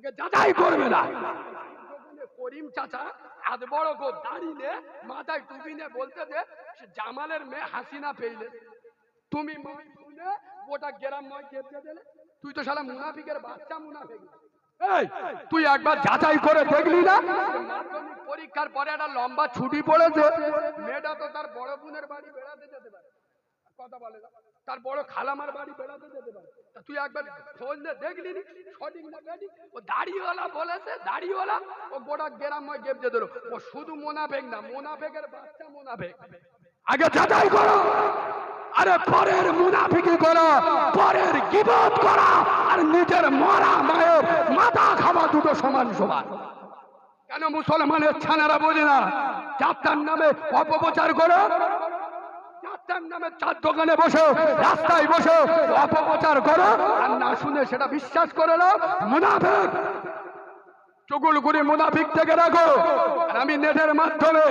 আগে যাচাই করবে না। করিম চাচা বড় মাথায় টুপি নে বলতে দে জামালের মেয়ে হাসিনা তুমি দিলে। তুই তো মুনাফিকের বাচ্চা মুনাফিক। তুই একবার যাচাই করে দেখলি না? পরীক্ষার পরে একটা লম্বা ছুটি পড়েছে। মেয়েটা তো তার বড় বোনের বাড়ি বেড়াতে যেতে পারে। কথা বলে না। তার বড় খালামার বাড়ি বেড়াতে যেতে পারে। তুই একবার খোঁজ নে, দেখলি সঠিক ও দাড়িওয়ালা বলেছে, দাড়িওয়ালা? ও গোটা গ্রামময় গেপ দিল ও শুধু মোনাফেক না, মোনাফেকের বাচ্চা মোনাফেক। আগে যাচাই করো। আরে পরের মুনাফিকি করো, পরের গিবত করা, আর নিজের মরা মায়ের মাথা খাওয়া দুটো সমান সমান। কেন মুসলমানের ছানারা বোঝে না? যাত্রার নামে অপপ্রচার করো। দোকানে রাস্তায় করো, আর না শুনে সেটা বিশ্বাস মুনাফিক। থেকে রাখো আমি নেটের মাধ্যমে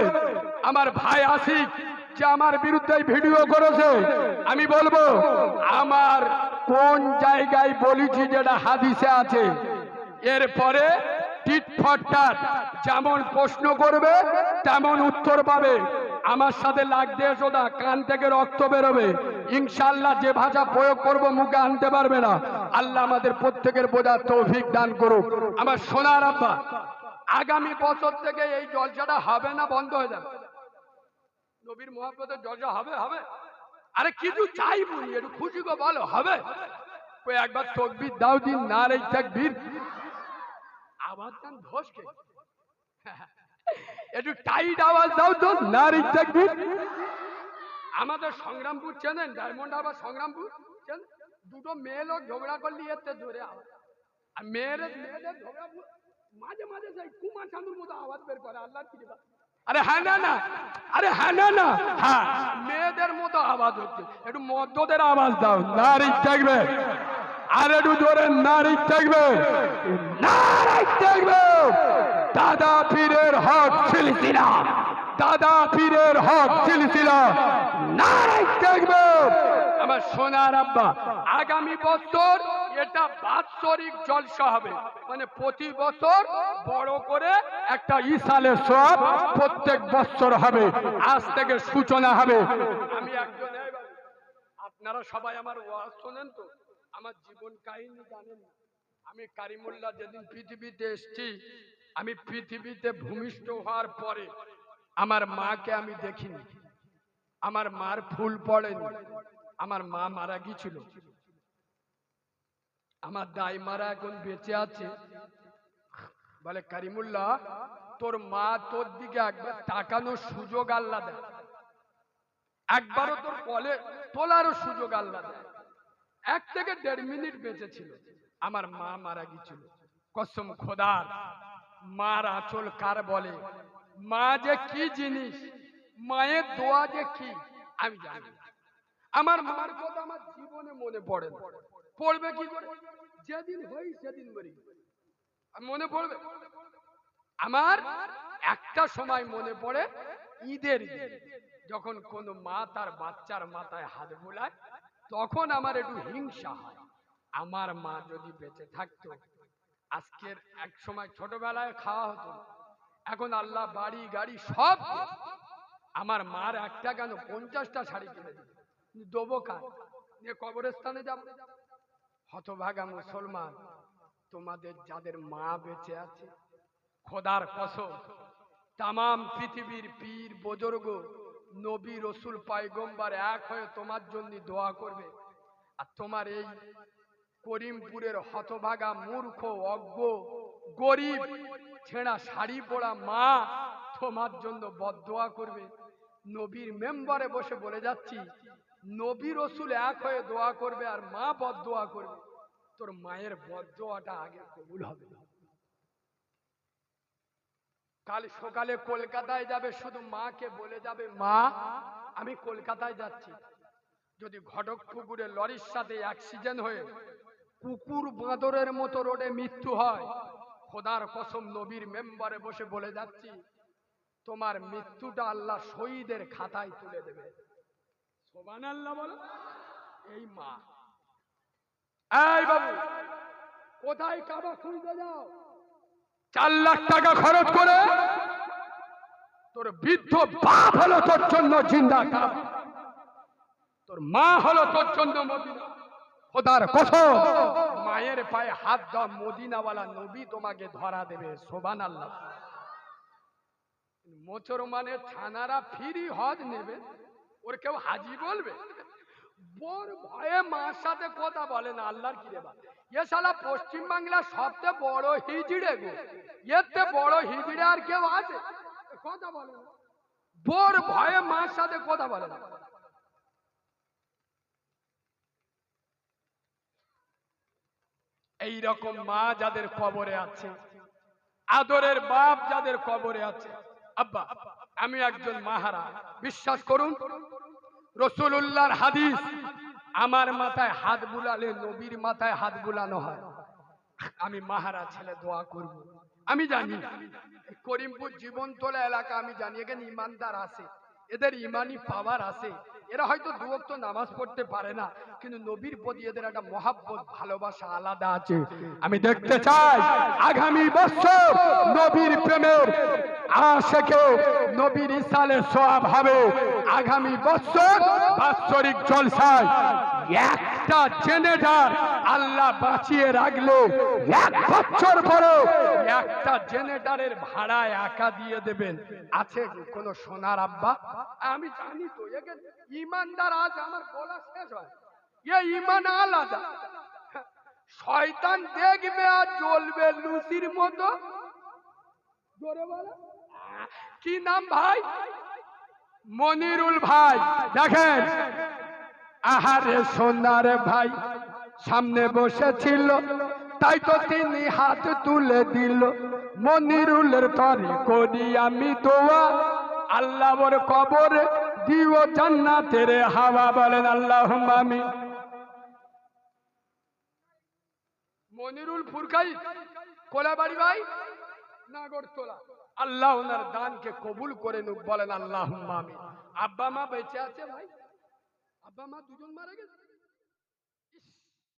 আমার ভাই আসিক, যে আমার বিরুদ্ধে ভিডিও করেছে। আমি বলব, আমার কোন জায়গায় বলেছি যেটা হাদিসে আছে? এরপরে যেমন প্রশ্ন করবে, তেমন উত্তর পাবে। আমার সাথে লাগতে এসো না, কান থেকে রক্ত বেরোবে। ইনশাল্লাহ যে ভাষা প্রয়োগ করব, মুখে আনতে পারবে না। আল্লাহ আমাদের প্রত্যেকের বোঝার তৌফিক দান করুক। আমার সোনার আব্বা, আগামী বছর থেকে এই জলসাটা হবে না, বন্ধ হয়ে যাবে? নবীর মোহাম্মদের জলসা হবে হবে? আরে কিছু চাই বলি একটু খুশি গো, বলো, হবে? ওই একবার তকবির দাও দিন, না রে তাকবীর। দান ধসকে একটু টাইট আওয়াজ দাও তো না রে তাকবীর আমাদের সংগ্রামপুর চেনেন? ডায়মন্ড আবার সংগ্রামপুর চেনেন? দুটো মেয়ে লোক ঝগড়া করলি এতে জোরে আওয়াজ। আর মেয়েদের মেয়েদের ঝগড়া মাঝে মাঝে সেই কুমার শানুর মতো আওয়াজ বের করে আল্লাহ কৃপা আরে হ্যাঁ না না আরে হ্যাঁ না না হ্যাঁ। মেয়েদের মতো আওয়াজ হচ্ছে। একটু মদ্যদের আওয়াজ দাও নারী থাকবে। আর একটু জোরে নারী থাকবে। নারী থাকবে। দাদা পীরের হক সিলসিলা দাদা পীরের হক সিলসিলা নারী থাকবে আমার সোনার আব্বা, আগামী বছর এটা বাৎসরিক জলসা হবে। মানে প্রতি বছর বড় করে একটা ইসালের সব প্রত্যেক বছর হবে। আজ থেকে সূচনা হবে। আমি একজন আপনারা সবাই আমার ওয়াজ শোনেন তো? আমার জীবন কাহিনী জানেন আমি কারিমুল্লাহ যেদিন পৃথিবীতে এসেছি আমি পৃথিবীতে ভূমিষ্ঠ হওয়ার পরে আমার মাকে আমি দেখিনি। আমার মার ফুল পড়েনি। আমার মা মারা গিয়েছিল। আমার দাই মারা এখন বেঁচে আছে। বলে, কারিমুল্লাহ, তোর মা তোর দিকে একবার তাকানোর সুযোগ আল্লাহ দেয়। একবারও তোর কলে তোলারও সুযোগ আল্লাহ দেয়। এক থেকে দেড় মিনিট বেঁচে ছিল। আমার মা মারা গিয়েছিল। কসম খোদার। মার আঁচল কার বলে? মা যে কি জিনিস? মায়ের দোয়া যে কি? আমি জানি আমার মার কথা আমার জীবনে মনে পড়ে পড়বে কি করে? যেদিন হই সেদিন মরি। মনে পড়বে? আমার একটা সময় মনে পড়ে ঈদের যখন কোন মা তার বাচ্চার মাথায় হাত বোলায়, তখন আমার একটু হিংসা হয়। আমার মা যদি বেঁচে থাকতো আজকের এক সময় ছোটবেলায় খাওয়া হতো এখন আল্লাহ বাড়ি, গাড়ি সব আমার মার একটা কেন? পঞ্চাশটা শাড়ি কিনে দিল। দেবো কার? নিয়ে কবরস্থানে যাব। হতভাগা মুসলমান। তোমাদের যাদের মা বেঁচে আছে, খোদার কসম, তামাম পৃথিবীর পীর, বুজুর্গ, নবী, রসুল পাইগম্বার এক হয়ে তোমার জন্য দোয়া করবে। আর তোমার এই করিমপুরের হতভাগা মূর্খ, অজ্ঞ, গরিব, ছেঁড়া শাড়ি পরা মা তোমার জন্য বদদোয়া করবে। নবীর মেম্বারে বসে বলে যাচ্ছি নবী রসুল এক হয়ে দোয়া করবে আর মা বদদোয়া করবে। তোর মায়ের বদদোয়াটা আগে কবুল হবে। কাল সকালে কলকাতায় যাবে, শুধু মাকে বলে যাবে, মা, আমি কলকাতায় যাচ্ছি। যদি ঘটক পুকুরে লরির সাথে অ্যাক্সিডেন্ট হয়ে কুকুর বাঁদরের মতো রোডে মৃত্যু হয়। খোদার কসম নবীর মেম্বারে বসে বলে যাচ্ছি, তোমার মৃত্যুটা আল্লাহ শহীদের খাতায় তুলে দেবে। আল্লাহ এই মা। এই বাবু, কোথায় কাবা খুঁজতে যাও? চার লাখ টাকা খরচ করে তোর বৃদ্ধ বাপ হলো তোর জন্য কাবা। তোর মা হলো তোর জন্য মদিনা। খোদার কসম। মায়ের পায়ে হাত দাও মদিনাওয়ালা নবী তোমাকে ধরা দেবে সোবান আল্লাহ মোচর মানে ছানারা ফ্রি হজ নেবে ওর কেউ হাজি বলবে। বোর ভয়ে মার সাথে কথা বলে না আল্লাহর কি রে বা এ শালা পশ্চিম বাংলার সবচেয়ে বড় হিজড়ে গো। এতে বড় হিজড়ে আর কেউ আছে? কথা বলে না। বোর ভয়ে মার সাথে কথা বলে না। এই রকম মা যাদের কবরে আছে, আদরের বাপ যাদের কবরে আছে, আব্বা, আমি একজন মাহারা, বিশ্বাস করুন রসুল্লাহর হাদিস আমার মাথায় হাত বুলালে নবীর মাথায় হাত বুলানো হয়। আমি মাহারা ছেলে, দোয়া করব। আমি জানি, করিমপুর জীবনতলা এলাকা, আমি জানি, এখানে ইমানদার আছে। এদের ইমানি পাওয়ার আছে। এরা হয়তো দু ওয়াক্ত নামাজ পড়তে পারে না, কিন্তু নবীর প্রতি এদের একটা মহাব্বত, ভালোবাসা আলাদা আছে। আমি দেখতে চাই, আগামী বছর নবীর প্রেমের আশেকে নবীর ইসালের সব হবে। আগামী বছর বাৎসরিক জলসায় একটা জেনেটার আল্লাহ বাঁচিয়ে রাখল। এক বছর পরে একটা জেনেটারের ভাড়া একা দিয়ে দেবেন। আছে কোনো সোনার আব্বা? আমি জানি তো ইমানদার, আজ আমার বলা শেষ হয়। এ ইমান আলাদা। শয়তান দেখবে আর জ্বলবে লুচির মতো। কি নাম ভাই? মনিরুল ভাই, দেখেন। আহারে সোনার ভাই, সামনে বসেছিল। তাই তো তিনি হাত তুলে দিল। মনিরুলের তরে করি আমি দোয়া। আল্লাহ কবরে দিও জান্নাতের হাওয়া বলেন আল্লাহ আমি মনিরুল ফুরকাই কোলাবাড়ি ভাই? নাগরতলা। আল্লাহ ওনার দানকে কবুল করে নুক বলেন আল্লাহ আমি আব্বা মা বেঁচে আছে ভাই? আব্বা মা দুজন মারা গেছে?